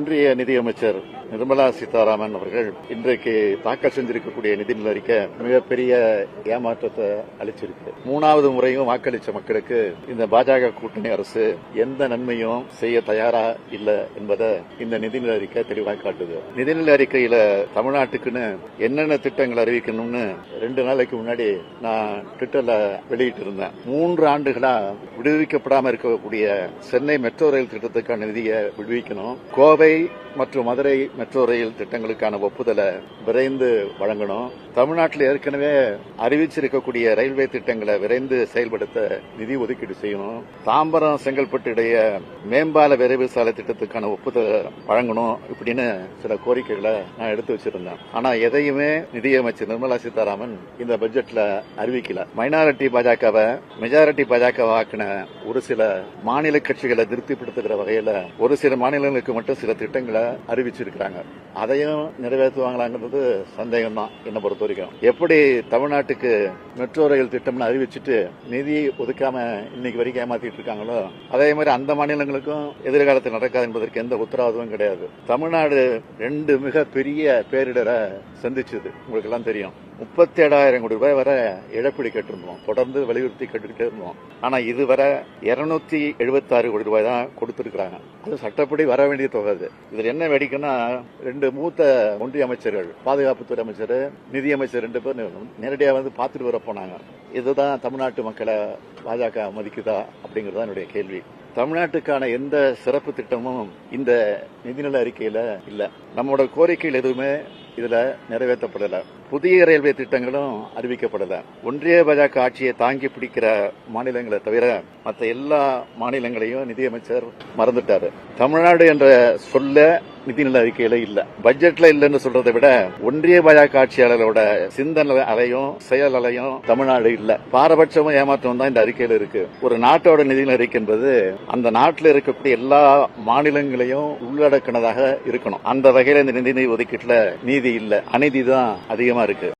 இன்றைய நிதியமைச்சர் நிர்மலா சீதாராமன் அவர்கள் இன்றைக்கு தாக்கல் செஞ்சிருக்கக்கூடிய நிதி அறிக்கை மிகப்பெரிய ஏமாற்றத்தை அளிச்சிருக்கு. மூணாவது முறையும் வாக்களித்த மக்களுக்கு இந்த பாஜக கூட்டணி அரசு எந்த நன்மையும் செய்ய தயாரா இல்லை என்பதை இந்த நிதிநிலை அறிக்கை தெளிவாக காட்டுது. நிதிநிலை அறிக்கையில தமிழ்நாட்டுக்குன்னு என்னென்ன திட்டங்கள் அறிவிக்கணும்னு ரெண்டு நாளைக்கு முன்னாடி நான் ட்விட்டர்ல வெளியிட்டு இருந்தேன் மூன்று ஆண்டுகளா விடுவிக்கப்படாமல் இருக்கக்கூடிய சென்னை மெட்ரோ ரயில் திட்டத்துக்கான நிதியை விடுவிக்கணும். கோவை மற்றும் மதுரை மெட்ரோ ரயில் திட்டங்களுக்கான ஒப்புதலை விரைந்து வழங்கணும். தமிழ்நாட்டில் ஏற்கனவே அறிவிச்சிருக்கக்கூடிய ரயில்வே திட்டங்களை விரைந்து செயல்படுத்த நிதி ஒதுக்கீடு செய்யணும். தாம்பரம் செங்கல்பட்டு இடையே மேம்பால விரைவு சாலை திட்டத்துக்கான ஒப்புதலை வழங்கணும் இப்படின்னு சில கோரிக்கைகளை நான் எடுத்து வச்சிருந்தேன். ஆனா எதையுமே நிதியமைச்சர் நிர்மலா சீதாராமன் இந்த பட்ஜெட்ல அறிவிக்கல. மைனாரிட்டி பாஜகவை மெஜாரிட்டி பாஜக ஆக்கின ஒரு சில மாநில கட்சிகளை திருப்திப்படுத்துகிற வகையில ஒரு சில மாநிலங்களுக்கு மட்டும் சில திட்டங்களை அறிவிச்சிருக்கிறாங்க. அதையும் நிறைவேற்றுவாங்களாங்கிறது சந்தேகம் தான் என்னை பொறுத்த வரைக்கும். எப்படி தமிழ்நாட்டுக்கு மெட்ரோ ரயில் திட்டம்னு அறிவிச்சிட்டு நிதி ஒதுக்காம இன்னைக்கு வரைக்கும் ஏமாத்திட்டு இருக்காங்களோ அதே மாதிரி அந்த மாநிலங்களுக்கும் எதிர்காலத்தில் நடக்காது என்பதற்கு எந்த உத்தரவாதமும் கிடையாது. தமிழ்நாடு ரெண்டு மிக பெரிய பேரிடரை சந்திச்சது. உங்களுக்கு எல்லாம் தெரியும். முப்பத்தி ஏழாயிரம் கோடி ரூபாய் வரை இழப்பீடு கேட்டிருந்தோம். தொடர்ந்து வலியுறுத்தி கேட்டுக்கிட்டே இருந்தோம். ஆனா இதுவரை இருநூத்தி எழுபத்தி ஆறு கோடி ரூபாய் தான் கொடுத்திருக்கிறாங்க. அது சட்டப்படி வர வேண்டிய தொகை இது. இதுல என்ன வேடிக்கைன்னா ரெண்டு மூத்த ஒன்றிய அமைச்சர்கள் பாதுகாப்புத்துறை அமைச்சர் நிதியமைச்சர் ரெண்டு பேர் நேரடியாக வந்து பார்த்துட்டு வர போனாங்க. இதுதான் தமிழ்நாட்டு மக்களை பாஜக மதிக்குதா அப்படிங்கறதா என்னுடைய கேள்வி. தமிழ்நாட்டுக்கான எந்த சிறப்பு திட்டமும் இந்த நிதிநிலை அறிக்கையில இல்ல. நம்மளோட கோரிக்கைகள் எதுவுமே இதுல நிறைவேற்றப்படல. புதிய ரயில்வே திட்டங்களும் அறிவிக்கப்படல. ஒன்றிய பாஜக ஆட்சியை தாங்கி பிடிக்கிற மாநிலங்களை தவிர மற்ற எல்லா மாநிலங்களையும் நிதியமைச்சர் மறந்துட்டாரு. தமிழ்நாடு என்ற சொல்ல நிதிநிலை அறிக்கையில இல்ல. பட்ஜெட்ல இல்லைன்னு சொல்றதை விட ஒன்றிய பாஜக ஆட்சியாளரோட சிந்தனை அலையும் செயல் அலையும் தமிழ்நாடு இல்ல. பாரபட்சமும் ஏமாற்றம் தான் இந்த அறிக்கையில இருக்கு. ஒரு நாட்டோட நிதிநிலை அறிக்கை என்பது அந்த நாட்டில் இருக்கக்கூடிய எல்லா மாநிலங்களையும் உள்ளடக்கினதாக இருக்கணும். அந்த வகையில இந்த நிதி ஒதுக்கீட்டுல நீதி இல்ல. அநீதி தான் அதிகமா இருக்கு.